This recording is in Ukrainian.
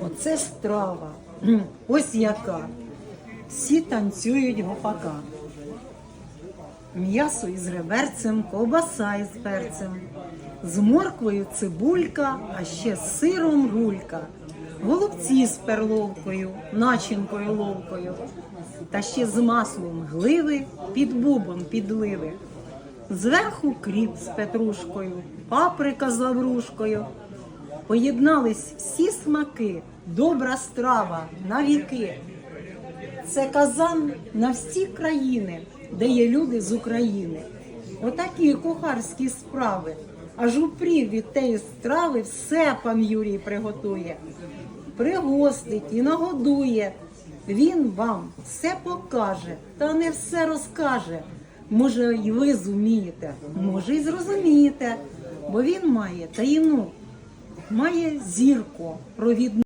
Оце страва. Ось яка. Всі танцюють гопака. М'ясо із реберцем, ковбаса із перцем, з морквою цибулька, а ще з сиром гулька, голубці з перловкою, начинкою ловкою, та ще з маслом гливи під бубон підливи. Зверху кріп з петрушкою, паприка з лаврушкою. Поєднались всі смаки, добра страва на віки. Це казан на всі країни, де є люди з України. Отакі кухарські справи. Аж упрів від теї страви все пан Юрій приготує. Пригостить і нагодує. Він вам все покаже, та не все розкаже. Може, і ви зумієте, може, і зрозумієте, бо він має таїну, має зірку провідну.